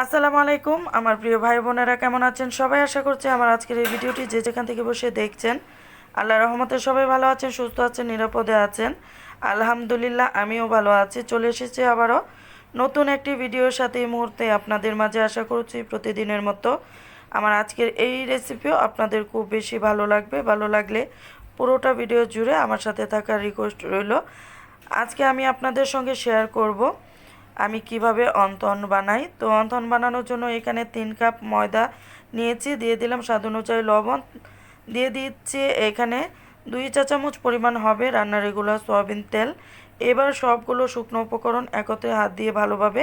আসসালামু আলাইকুম, আমার প্রিয় ভাই বোনেরা কেমন আছেন? সবাই আশা করছি আমার আজকের এই ভিডিওটি যে যেখান থেকে বসে দেখছেন, আল্লাহ রহমতে সবাই ভালো আছেন, সুস্থ আছেন, নিরাপদে আছেন। আলহামদুলিল্লাহ, আমিও ভালো আছি। চলে এসেছি আবারও নতুন একটি ভিডিওর সাথে এই মুহূর্তে আপনাদের মাঝে আশা করছি প্রতিদিনের মতো। আমার আজকের এই রেসিপিও আপনাদের খুব বেশি ভালো লাগবে। ভালো লাগলে পুরোটা ভিডিও জুড়ে আমার সাথে থাকার রিকোয়েস্ট রইল। আজকে আমি আপনাদের সঙ্গে শেয়ার করব আমি কীভাবে অন্তন বানাই? তো অন্তন বানানোর জন্য এখানে তিন কাপ ময়দা নিয়েছি, দিয়ে দিলাম স্বাদ অনুযায়ী লবণ। দিয়ে দিচ্ছি এখানে দুই চা চামচ পরিমাণ হবে রান্নার রেগুলার সয়াবিন তেল। এবার সবগুলো শুকনো উপকরণ একত্রে হাত দিয়ে ভালোভাবে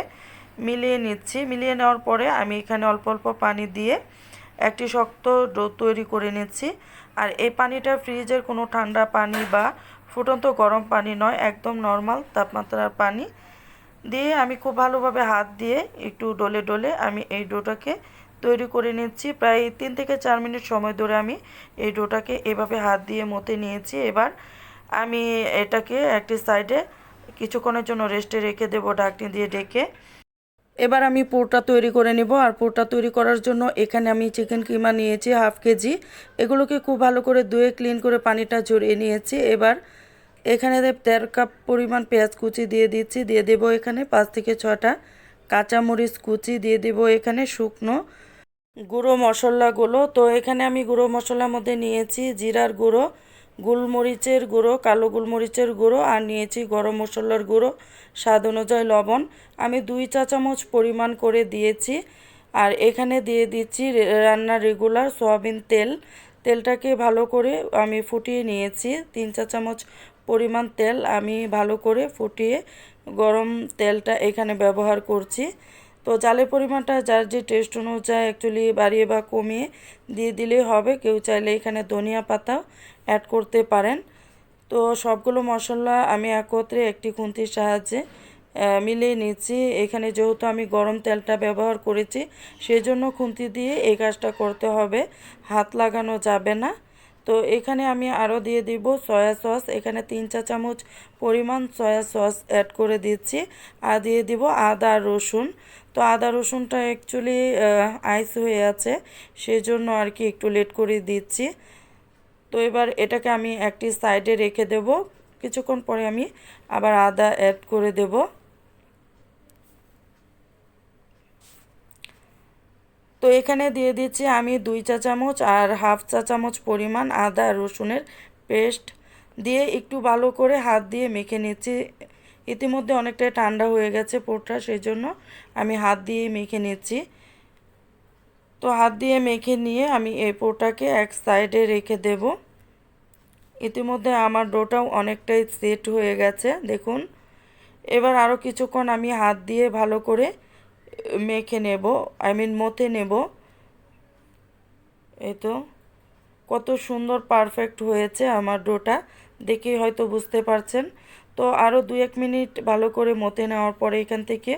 মিলিয়ে নিচ্ছি। মিলিয়ে নেওয়ার পরে আমি এখানে অল্প অল্প পানি দিয়ে একটি শক্ত ডো তৈরি করে নিচ্ছি। আর এই পানিটা ফ্রিজের কোনো ঠান্ডা পানি বা ফুটন্ত গরম পানি নয়, একদম নর্মাল তাপমাত্রার পানি। দিয়ে আমি খুব ভালোভাবে হাত দিয়ে একটু ডলে ডলে আমি এই ডোটাকে তৈরি করে নিচ্ছি। প্রায় তিন থেকে চার মিনিট সময় ধরে আমি এই ডোটাকে এভাবে হাত দিয়ে মতে নিয়েছি। এবার আমি এটাকে একটি সাইডে কিছুক্ষণের জন্য রেস্টে রেখে দেবো ঢাকনি দিয়ে ডেকে এবার আমি পুরটা তৈরি করে নিব আর পুরটা তৈরি করার জন্য এখানে আমি চিকেন কিমা নিয়েছি হাফ কেজি। এগুলোকে খুব ভালো করে ধুয়ে ক্লিন করে পানিটা ঝরিয়ে নিয়েছি। এবার এখানে দেড় কাপ পরিমাণ পেঁয়াজ কুচি দিয়ে দিচ্ছি, দিয়ে দেবো এখানে পাঁচ থেকে ছটা কাঁচামরিচ কুচি, দিয়ে দেবো এখানে শুকনো গুঁড়ো মশলাগুলো। তো এখানে আমি গুঁড়ো মশলার মধ্যে নিয়েছি জিরার গুঁড়ো, গোলমরিচের গুঁড়ো, কালো গোলমরিচের গুঁড়ো আর নিয়েছি গরম মশলার গুঁড়ো, স্বাদ অনুযায়ী লবণ। আমি দুই চা চামচ পরিমাণ করে দিয়েছি আর এখানে দিয়ে দিচ্ছি রান্নার রেগুলার সয়াবিন তেল। তেলটাকে ভালো করে আমি ফুটিয়ে নিয়েছি, তিন চা চামচ পরিমাণ তেল আমি ভালো করে ফুটিয়ে গরম তেলটা এখানে ব্যবহার করছি। তো জালের পরিমাণটা যার যে টেস্ট অনুযায়ী অ্যাকচুয়ালি বাড়িয়ে বা কমিয়ে দিয়ে দিলেই হবে। কেউ চাইলে এখানে ধনিয়া পাতাও অ্যাড করতে পারেন। তো সবগুলো মশলা আমি একত্রে একটি খুন্তির সাহায্যে মিলিয়ে নিচ্ছি। এখানে যেহেতু আমি গরম তেলটা ব্যবহার করেছি, সেজন্য খুন্তি দিয়ে এই কাজটা করতে হবে। হাত লাগানো যাবে না। তো এখানে আমি আরও দিয়ে দিব সয়া সস। এখানে তিন চা চামচ পরিমাণ সয়া সস অ্যাড করে দিচ্ছি। আর দিয়ে দিব আদা, রসুন। তো আদা, রসুনটা অ্যাকচুয়ালি আইস হয়ে আছে, সেজন্য আর কি একটু লেট করে দিচ্ছি। তো এবার এটাকে আমি একটি সাইডে রেখে দেব। কিছুক্ষণ পরে আমি আবার আদা অ্যাড করে দেব। তো এখানে দিয়ে দিচ্ছি আমি দুই চা চামচ আর হাফ চা চামচ পরিমাণ আদা রসুনের পেস্ট দিয়ে একটু ভালো করে হাত দিয়ে মেখে নিচ্ছি। ইতিমধ্যে অনেকটাই ঠান্ডা হয়ে গেছে পোটটা সেই জন্য আমি হাত দিয়ে মেখে নিচ্ছি। তো হাত দিয়ে মেখে নিয়ে আমি এই পোটাকে এক সাইডে রেখে দেব। ইতিমধ্যে আমার ডোটাও অনেকটাই সেট হয়ে গেছে, দেখুন। এবার আরও কিছুক্ষণ আমি হাত দিয়ে ভালো করে মেখে নেব আই মিন মতে নেব। এই তো, কত সুন্দর পারফেক্ট হয়েছে আমার ডোটা, দেখেই হয়তো বুঝতে পারছেন। তো আরও দু এক মিনিট ভালো করে মতে নেওয়ার পরে এখান থেকে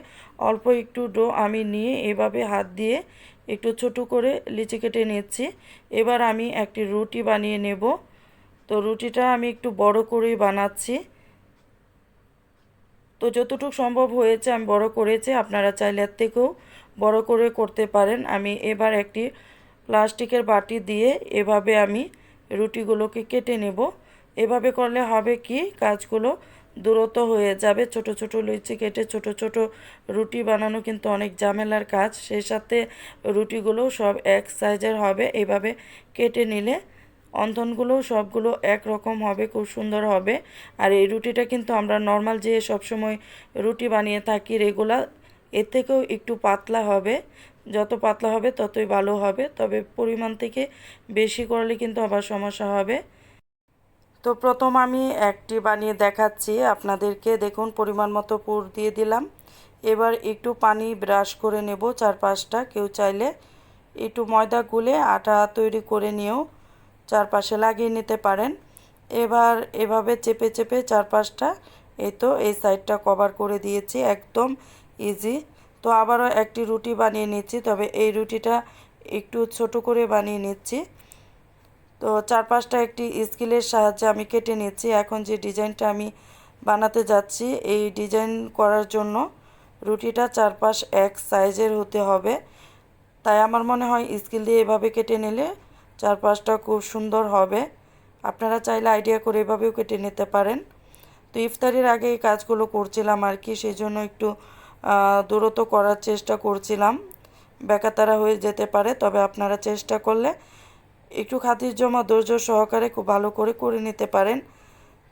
অল্প একটু ডো আমি নিয়ে এভাবে হাত দিয়ে একটু ছোট করে লিচি কেটে নিচ্ছি। এবার আমি একটি রুটি বানিয়ে নেব। তো রুটিটা আমি একটু বড় করেই বানাচ্ছি। তো যতটুকু সম্ভব হয়েছে, আমি বড় করেছি। আপনারা চাইলে এর থেকেও বড় করে করতে পারেন। আমি এবার একটি প্লাস্টিকের বাটি দিয়ে এভাবে আমি রুটিগুলোকে কেটে নেব। এভাবে করলে হবে কি, কাজগুলো দূরত হয়ে যাবে। ছোট ছোট লুচি কেটে ছোট ছোট রুটি বানানো কিন্তু অনেক ঝামেলার কাজ। সেই সাথে রুটিগুলো সব এক সাইজের হবে। এভাবে কেটে নিলে অন্ধনগুলো সবগুলো এক রকম হবে, খুব সুন্দর হবে। আর এই রুটিটা কিন্তু আমরা নর্মাল যে সবসময় রুটি বানিয়ে থাকি রেগুলার এর থেকেও একটু পাতলা হবে। যত পাতলা হবে ততই ভালো হবে, তবে পরিমাণ থেকে বেশি করলে কিন্তু আবার সমস্যা হবে। তো প্রথম আমি একটি বানিয়ে দেখাচ্ছি, আপনাদেরকে দেখুন পরিমাণ মতো পুর দিয়ে দিলাম। এবার একটু পানি ব্রাশ করে নেব চার পাঁচটা কেউ চাইলে একটু ময়দা গুলে আটা তৈরি করে নিয়েও চারপাশে লাগিয়ে নিতে পারেন। এবার এভাবে চেপে চেপে চারপাশটা এই তো এই সাইডটা কভার করে দিয়েছি, একদম ইজি তো আবারও একটি রুটি বানিয়ে নিচ্ছি, তবে এই রুটিটা একটু ছোট করে বানিয়ে নিচ্ছি। তো চারপাশটা একটি স্কিলের সাহায্যে আমি কেটে নিচ্ছি। এখন যে ডিজাইনটা আমি বানাতে যাচ্ছি, এই ডিজাইন করার জন্য রুটিটা চারপাশ এক সাইজের হতে হবে। তাই আমার মনে হয় স্কিল দিয়ে এভাবে কেটে নিলে চারপাশটা খুব সুন্দর হবে। আপনারা চাইলে আইডিয়া করে এভাবেও কেটে নিতে পারেন। তো ইফতারির আগে এই কাজগুলো করছিলাম আর কি সেই জন্য একটু দূরত করার চেষ্টা করছিলাম। বেকাতারা হয়ে যেতে পারে, তবে আপনারা চেষ্টা করলে একটু খাতির জমা ধৈর্য সহকারে খুব ভালো করে করে নিতে পারেন।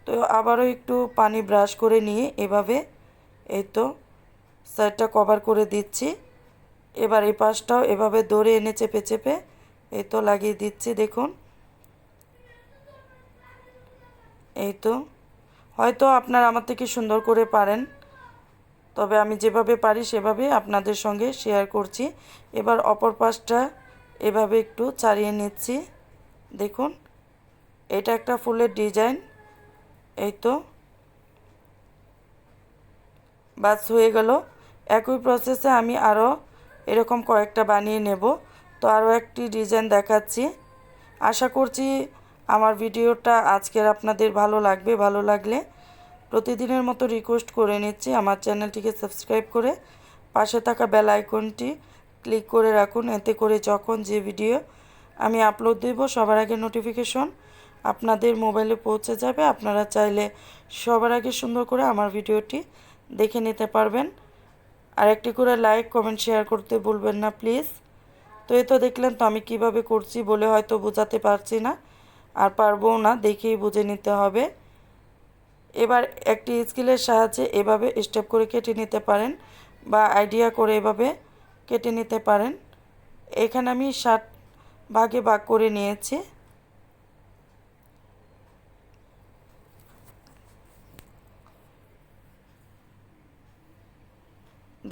তো আবারও একটু পানি ব্রাশ করে নিয়ে এভাবে এই তো সাইডটা কভার করে দিচ্ছি। এবার এই পাশটাও এভাবে দৌড়ে এনে চেপে চেপে এই তো লাগিয়ে দিচ্ছি, দেখুন। এই তো। হয়তো আপনারা আমার থেকে সুন্দর করে পারেন। তবে আমি যেভাবে পারি সেভাবে আপনাদের সঙ্গে শেয়ার করছি। এবার অপর পাশটা এভাবে একটু ছাড়িয়ে নিচ্ছি। দেখুন, এটা একটা ফুলের ডিজাইন। এই তো। বাস, হয়ে গেল। একই প্রসেসে আমি আরও এরকম কয়েকটা বানিয়ে নেব। তো আরও একটি ডিজাইন দেখাচ্ছি। আশা করছি আমার ভিডিওটা আজকের আপনাদের ভালো লাগবে, ভালো লাগলে প্রতিদিনের মতো রিকোয়েস্ট করে নিচ্ছি। আমার চ্যানেলটিকে সাবস্ক্রাইব করে পাশে থাকা বেল আইকনটি ক্লিক করে রাখুন। এতে করে যখন যে ভিডিও আমি আপলোড দেব, সবার আগে নোটিফিকেশন আপনাদের মোবাইলে পৌঁছে যাবে। আপনারা চাইলে সবার আগে সুন্দর করে আমার ভিডিওটি দেখে নিতে পারবেন। আর একটি করে লাইক কমেন্ট শেয়ার করতে ভুলবেন না প্লিজ তো এ তো দেখলেন তো আমি কীভাবে করছি বলে হয়তো বোঝাতে পারছি না। আর পারব না, দেখেই বুঝে নিতে হবে। এবার একটি স্কিলের সাহায্যে এভাবে স্টেপ করে কেটে নিতে পারেন বা আইডিয়া করে এভাবে কেটে নিতে পারেন। এখানে আমি ষাট ভাগে ভাগ করে নিয়েছি।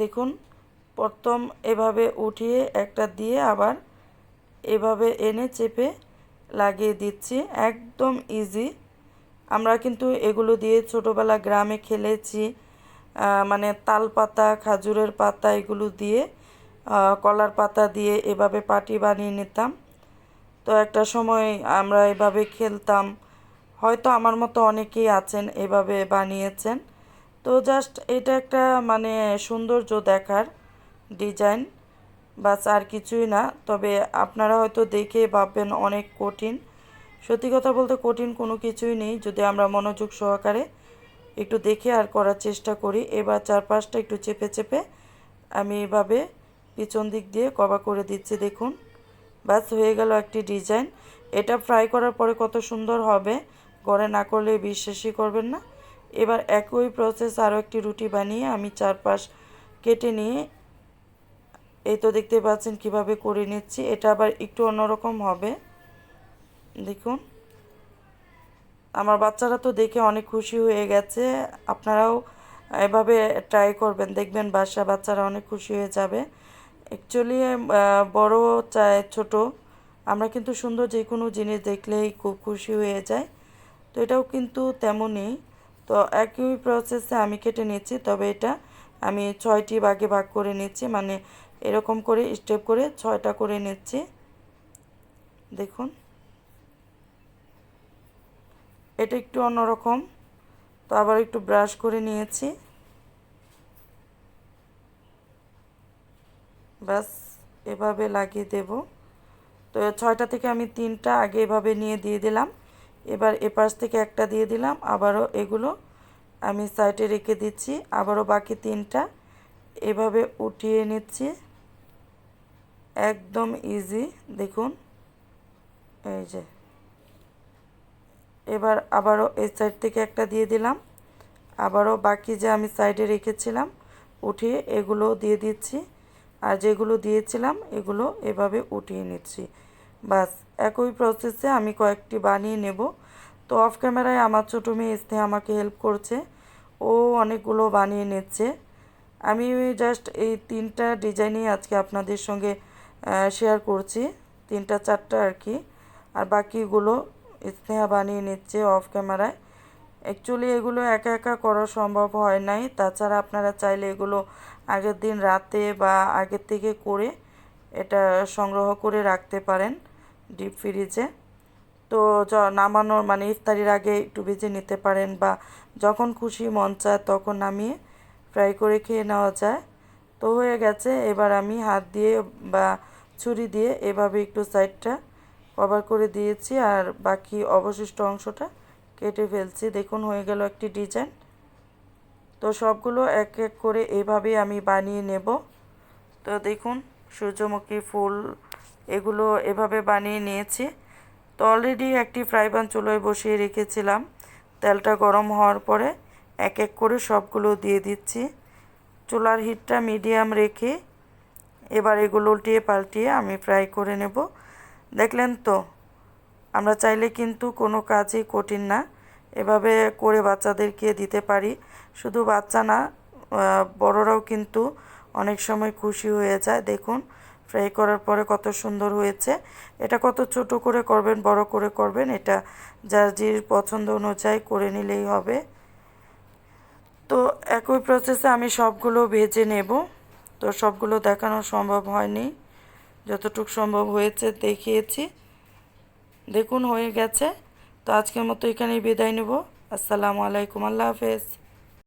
দেখুন প্রথম এভাবে উঠিয়ে একটা দিয়ে আবার এভাবে এনে চেপে লাগিয়ে দিচ্ছি। একদম ইজি আমরা কিন্তু এগুলো দিয়ে ছোটোবেলা গ্রামে খেলেছি মানে তাল পাতা, খাজুরের পাতা এগুলো দিয়ে কলার পাতা দিয়ে এভাবে পাটি বানিয়ে নিতাম। তো একটা সময় আমরা এভাবে খেলতাম। হয়তো আমার মতো অনেকেই আছেন এভাবে বানিয়েছেন। তো জাস্ট এটা একটা মানে সৌন্দর্য দেখার ডিজাইন, বাস আর কিছুই না। তবে আপনারা হয়তো দেখে ভাববেন অনেক কঠিন। সত্যি কথা বলতে কঠিন কোনো কিছুই নেই। যদি আমরা মনোযোগ সহকারে একটু দেখে আর করার চেষ্টা করি, এবার চারপাশটা একটু চেপে চেপে আমি এভাবে পিছন দিক দিয়ে কবা করে দিচ্ছি, দেখুন। বাস হয়ে গেল একটি ডিজাইন। এটা ফ্রাই করার পরে কত সুন্দর হবে। গড়ে না করলে বিশ্বাসই করবেন না। এবার একই প্রসেস আরও একটি রুটি বানিয়ে আমি চারপাশ কেটে নিয়ে এই তো দেখতে পাচ্ছেন কীভাবে করে নিচ্ছি। এটা আবার একটু অন্যরকম হবে। দেখুন। আমার বাচ্চারা তো দেখে অনেক খুশি হয়ে গেছে। আপনারাও এভাবে ট্রাই করবেন। দেখবেন বাসা বাচ্চারা অনেক খুশি হয়ে যাবে। অ্যাকচুয়ালি বড় চায় ছোট। আমরা কিন্তু সুন্দর যে কোনো জিনিস দেখলেই খুব খুশি হয়ে যায় তো এটাও কিন্তু তেমনই। তো একই প্রসেসে আমি কেটে নিচ্ছি। তবে এটা আমি ছয়টি ভাগে ভাগ করে নিচ্ছি। মানে এরকম করে স্টেপ করে ছয়টা করে নিচ্ছি। দেখুন। এটা একটু অন্যরকম। তো আবার একটু ব্রাশ করে নিয়েছি। ব্যাস, এভাবে লাগিয়ে দেব। তো ছয়টা থেকে আমি তিনটা আগে এভাবে নিয়ে দিয়ে দিলাম। এবার এপাশ থেকে একটা দিয়ে দিলাম। আবারও এগুলো আমি সাইডে রেখে দিচ্ছি। আবারও বাকি তিনটা এভাবে উঠিয়ে নিচ্ছি। একদম ইজি দেখুন। এই যে। এবার আবারও এই সাইড থেকে একটা দিয়ে দিলাম। আবারও বাকি যে আমি সাইডে রেখেছিলাম, উঠিয়ে এগুলো দিয়ে দিচ্ছি। আর যেগুলো দিয়েছিলাম, এগুলো এভাবে উঠিয়ে নিচ্ছি। বাস, একই প্রসেসে আমি কয়েকটি বানিয়ে নেব। তো অফ ক্যামেরায় আমার ছোটো মেয়ে স্নেহ আমাকে হেল্প করছে। ও অনেকগুলো বানিয়ে নিচ্ছে। আমি জাস্ট এই তিনটা ডিজাইনই আজকে আপনাদের সঙ্গে শেয়ার করছি। তিনটা, চারটা আর কি। আর বাকিগুলো স্নেহা বানিয়ে নিচ্ছে অফ ক্যামেরায় অ্যাকচুয়ালি এগুলো একা একা করা সম্ভব হয় নাই। তাছাড়া আপনারা চাইলে এগুলো আগের দিন রাতে বা আগের থেকে করে এটা সংগ্রহ করে রাখতে পারেন ডিপ ফ্রিজে তো নামানোর মানে ইফতারির আগে একটু ভেজে নিতে পারেন বা যখন খুশি মন চায় তখন নামিয়ে ফ্রাই করে খেয়ে নেওয়া যায়। তো হয়ে গেছে। এবার আমি হাত দিয়ে বা ছুরি দিয়ে এভাবে একটু সাইডটা কভার করে দিয়েছি আর বাকি অবশিষ্ট অংশটা কেটে ফেলছি। দেখুন, হয়ে গেল একটি ডিজাইন। তো সবগুলো এক এক করে এভাবেই আমি বানিয়ে নেব। তো দেখুন, সূর্যমুখী ফুল এগুলো এভাবে বানিয়ে নিয়েছি। তো অলরেডি একটি ফ্রাই প্যান চুলোয় বসিয়ে রেখেছিলাম। তেলটা গরম হওয়ার পরে এক এক করে সবগুলো দিয়ে দিচ্ছি। চুলার হিটটা মিডিয়াম রেখে এবার এগুলো উল্টিয়ে পাল্টিয়ে আমি ফ্রাই করে নেব। দেখলেন তো, আমরা চাইলে কিন্তু কোনো কাজই কঠিন না। এভাবে করে বাচ্চাদেরকে দিতে পারি। শুধু বাচ্চা না বড়রাও কিন্তু অনেক সময় খুশি হয়ে যায়। দেখুন, ফ্রাই করার পরে কত সুন্দর হয়েছে। এটা কত ছোট করে করবেন, বড় করে করবেন, এটা যার জির পছন্দ অনুযায়ী করে নিলেই হবে। তো একই প্রসেসে আমি সবগুলো ভেজে নেব। তো সবগুলো দেখানো সম্ভব হয়নি। যতটুক সম্ভব হয়েছে দেখিয়েছি। দেখুন, হয়ে গেছে। তো আজকের মতো এখানেই বিদায় নেব। আসসালামু আলাইকুম। আল্লাহ হাফেজ।